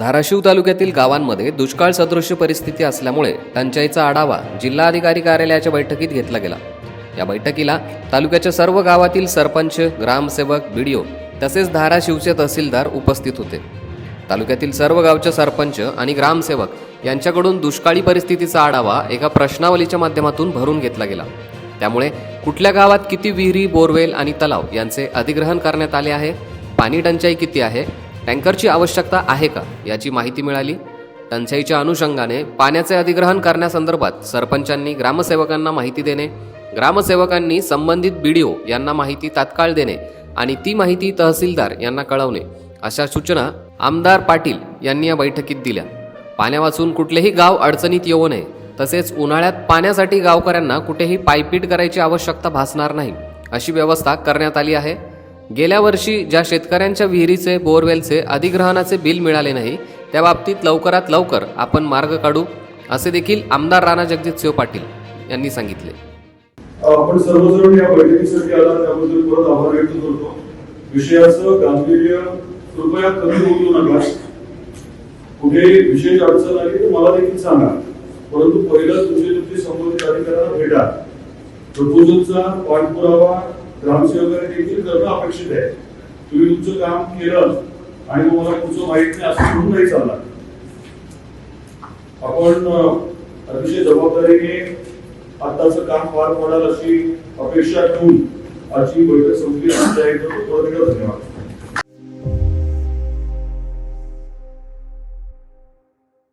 धाराशिव तालुक्यातील गावांमध्ये दुष्काळ सदृश्य परिस्थिती असल्यामुळे टंचाईचा आढावा जिल्हाधिकारी कार्यालयाच्या बैठकीत घेतला गेला. या बैठकीला तालुक्याच्या सर्व गावातील सरपंच ग्रामसेवक बीडीओ तसेच धाराशिवचे तहसीलदार उपस्थित होते. तालुक्यातील सर्व गावचे सरपंच आणि ग्रामसेवक यांच्याकडून दुष्काळी परिस्थितीचा आढावा एका प्रश्नावलीच्या माध्यमातून भरून घेतला गेला. त्यामुळे कुठल्या गावात किती विहिरी बोरवेल आणि तलाव यांचे अधिग्रहण करण्यात आले आहे? पाणी टंचाई किती आहे? टँकरची आवश्यकता आहे का याची माहिती मिळाली? टंचाईच्या अनुषंगाने पाण्याचे अधिग्रहण करण्यासंदर्भात सरपंचांनी ग्रामसेवकांना माहिती देणे ग्रामसेवकांनी संबंधित बीडीओ यांना माहिती तात्काळ देणे आणि ती माहिती तहसीलदार यांना कळवणे अशा सूचना आमदार पाटील यांनी या बैठकीत दिल्या. पाण्यावाचून कुठलेही गाव अडचणीत येऊ नये तसेच उन्हाळ्यात पाण्यासाठी गावकऱ्यांना कुठेही पायपीट करायची आवश्यकता भासणार नाही अशी व्यवस्था करण्यात आली आहे. गेल्या वर्षी ज्या शेतकऱ्यांच्या विहिरीचे बोरवेलचे अधिग्रहणाचे बिल मिळाले नाही त्या बाबतीत लवकरात लवकर आपण मार्ग काढू असे देखील आमदार राणा जगजितसिंह पाटील यांनी सांगितले. आपण सर्वजण या बैठकीसाठी आला त्याबद्दल परत आभार व्यक्त करतो. विषयाचं गांभीर्य कृपया कमी होऊ नका. कुठे विशेष अडचण आली तर मला देखील सांगा. परंतु पहिलं तुमचे तुमचे संबंधित अधिकाऱ्यांना भेटा. प्रपोजलचा पाठपुरावा ग्रामसेवकाने देखील करणं अपेक्षित आहे. तुम्ही तुमचं काम केलं आणि तुम्हाला मला तुमचं माहीत नाही असं म्हणून नाही चालणार. आपण अतिशय जबाबदारीने आताचं काम पार पडाल अशी अपेक्षा ठेवून आजची बैठक संपली. एकदा धन्यवाद.